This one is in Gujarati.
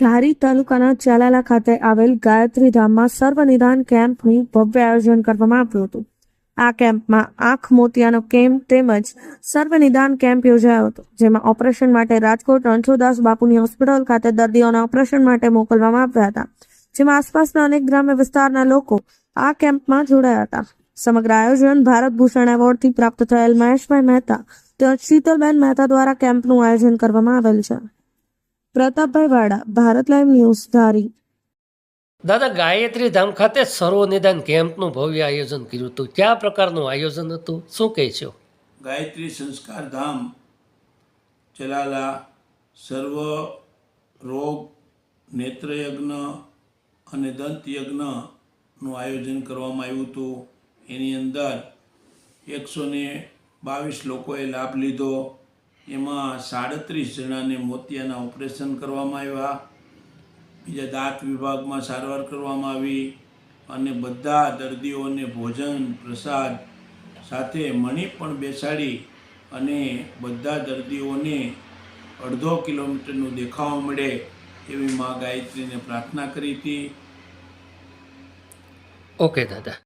ધારી તાલુકાના ચાલાલા ખાતે આવેલ ગાયત્રી ધામમાં સર્વ નિદાન કેમ્પનું ભવ્ય આયોજન કરવામાં આવ્યું હતું. આ કેમ્પમાં આંખ મોતિયાનો કેમ્પ તેમજ સર્વ નિદાન કેમ્પ યોજાયો હતો, જેમાં ઓપરેશન માટે રાજકોટ રણછોદાસ બાપુની હોસ્પિટલ ખાતે દર્દીઓને ઓપરેશન માટે મોકલવામાં આવ્યા હતા, જેમાં આસપાસના અનેક ગ્રામ્ય વિસ્તારના લોકો આ કેમ્પમાં જોડાયા હતા. સમગ્ર આયોજન ભારત ભૂષણ એવોર્ડથી પ્રાપ્ત થયેલ મહેશભાઈ મહેતા તેમજ શીતલબેન મહેતા દ્વારા કેમ્પનું આયોજન કરવામાં આવેલ છે. પ્રતાપભાઈ વાડા ભારત લાઈવ ન્યૂઝ ધારી. દાદા ગાયત્રી ધામ ખાતે સર્વ નિદાન કેમ્પનું ભવ્ય આયોજન કર્યું હતું. કયા પ્રકારનું આયોજન હતું? શું કહે છો? ગાયત્રી સંસ્કાર ધામ ચલાલા સર્વ રોગ નેત્રયજ્ઞ અને દંતયજ્ઞનું આયોજન કરવામાં આવ્યું હતું. એની અંદર એકસો ને બાવીસ લોકોએ લાભ લીધો. એમાં સાડત્રીસ જણાને મોતિયાના ઓપરેશન કરવામાં આવ્યા. બીજા દાંત વિભાગમાં સારવાર કરવામાં આવી અને બધા દર્દીઓને ભોજન, પ્રસાદ સાથે મણી પણ બેસાડી અને બધા દર્દીઓને અડધો કિલોમીટરનું દેખાવા મળે એવી મા ગાયત્રીને પ્રાર્થના કરી હતી. ઓકે દાદા.